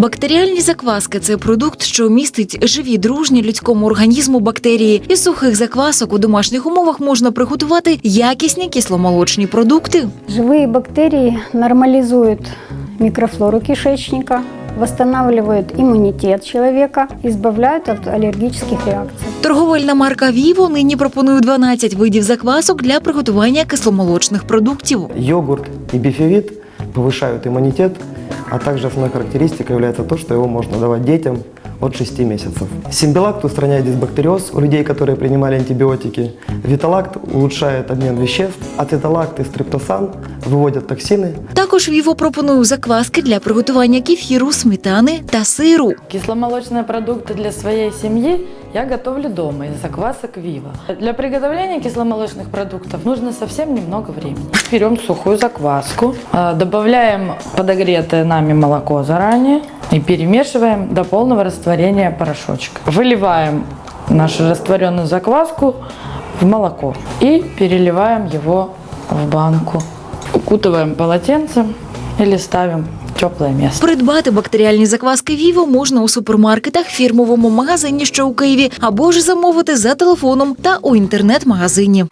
Бактеріальні закваски це продукт, що містить живі дружні людському організму бактерії. Із сухих заквасок у домашніх умовах можна приготувати якісні кисломолочні продукти. Живые бактерии нормализуют микрофлору кишечника, восстанавливают иммунитет человека, избавляют от аллергических реакций. Торговельна марка Vivo нині пропонує 12 видів заквасок для приготування кисломолочних продуктів. Йогурт и бифевит повышают иммунитет, а также основной характеристикой является то, что его можно давать детям от 6 месяцев. Симбилакт устраняет дисбактериоз у людей, которые принимали антибиотики. Виталакт улучшает обмен веществ. Ацеталакт и стриптосан выводят токсины. Також Vivo пропонує закваски для приготування кефіру, сметани та сиру. Кисломолочные продукты для своей семьи я готовлю дома из заквасок Вива. Для приготовления кисломолочных продуктов нужно совсем немного времени. Берем сухую закваску, э, добавляем подогретое нами молоко заранее и перемешиваем до полного растворения порошочка. Выливаем нашу растворенную закваску в молоко и переливаем его в банку. Укутываем полотенцем или ставим в теплое место. Придбати бактеріальні закваски Vivo можна у супермаркетах, фірмовому магазині, що у Києві, або ж замовити за телефоном та у інтернет-магазині.